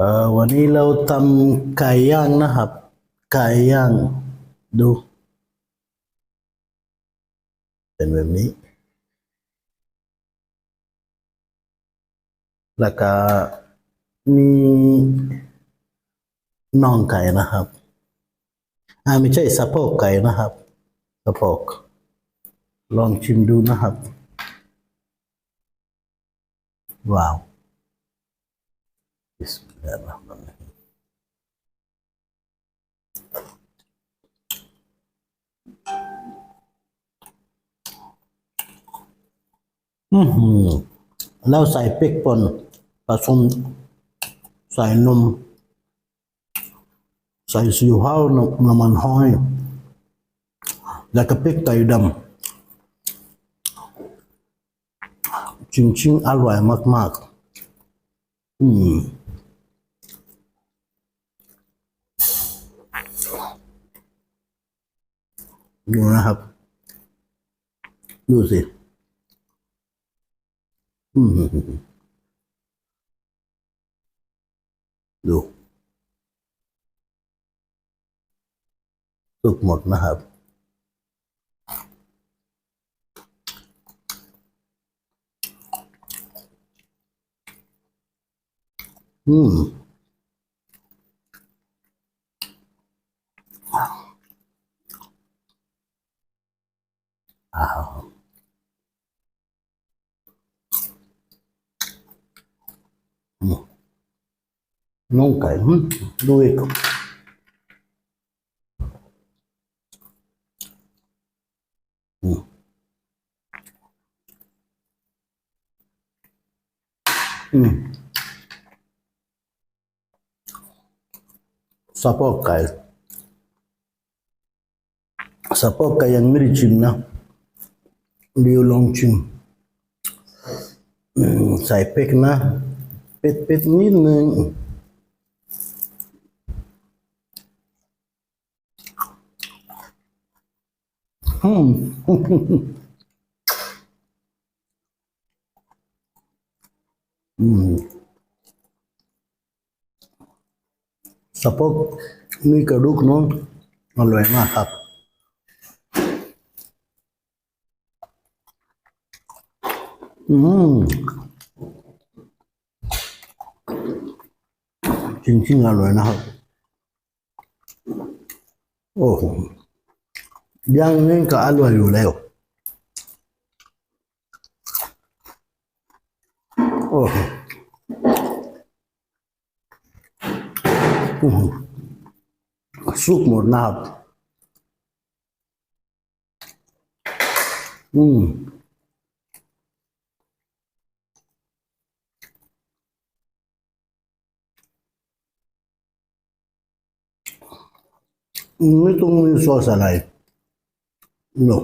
เออวันนี้เราทำไก่ย่างนะครับ ไก่ย่างดู เป็นแบบนี้ แล้วก็มีน่องไก่นะครับอ่าไม่ใช่สะโพกไก่นะครับสะโพกลองชิมดูนะครับ ว้าว Bismillahirrahmanirrahim. อือหือ แล้วใส่เป๊กป่นผสมใส่นม ใส่ซีอิ๊วขาวน้ำน้ำมันหอยแล้วก็เป๊กไก่ดำจริงๆอร่อยมากๆ อืม ดูนะครับ ดูสิอืมดูสุกหมดนะครับ อืม อ้าวน้องไก่หึดูอีก บิวลองชิมใส่เป็กนะ เป็ดเป็ดนิดนึงอืมอืมสะโพกมีกระดูกน้องอร่อยมากครับ อืมจริงๆอร่อยนะครับ โอ้โหย่างนี่ก็อร่อยอยู่แล้ว โอ้โหสุกหมดนะครับ อืม ไม่ต้องมีซอสอะไร no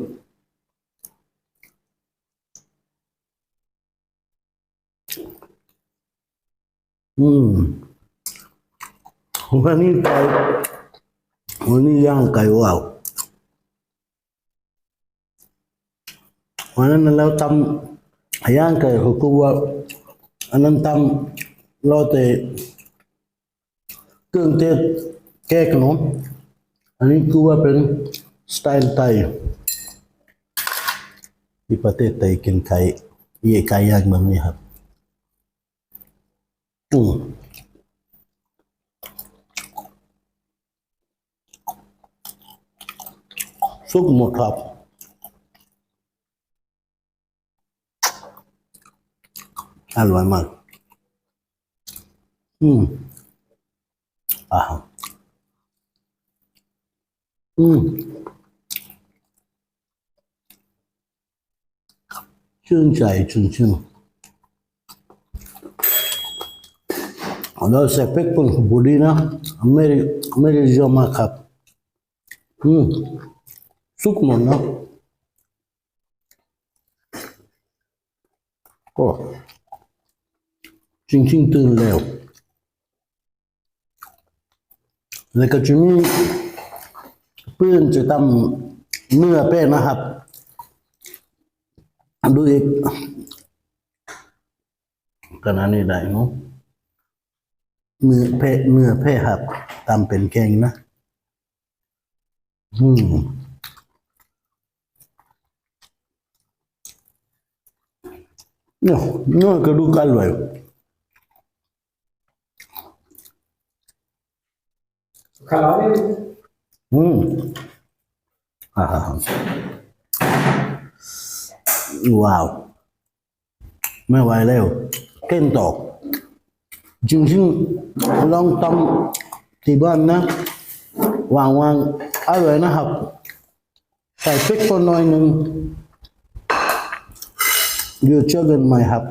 อืมวันนี้ไก่วันนี้ย่างไก่ว้าววันนั้ อันนั้นทำเราแต่เครื่องเทศแก้ขนมอันนี้คือว่าเป็นสไตล์ไทยที่ประเทศไทยกินไก่เย่ไก่ย่างแบบนี้ครับอืมสุกหมดครับอร่อยมากอืมอ่า อืมชื่นใจชื่นชื่นแล้วเสร็จเป็กปุ่นบุรีนะไม่ได้ไม่ได้ยอมาครับอืมสุกมดนะก็จริงๆตื่นแล้วแล้วก็จะมี เพื่อนจะทำเนื้อเป็ดนะครับ ดูอีกขนาดนี้ได้เนาะเนื้อเพะเนื้อเพะหับตามเป็นแกงนะ อืมเนี่ยเนื้อกระดูกอร่อย Kalori. อืมอ่าว้าว ไม่ไหวแล้วเก้นตกจริงๆลองทำที่บ้านนะวางวางอร่อยนะครับ ใส่พริกป่นหน่อยหนึ่งเดี๋ยวเจอกันใหม่ครับ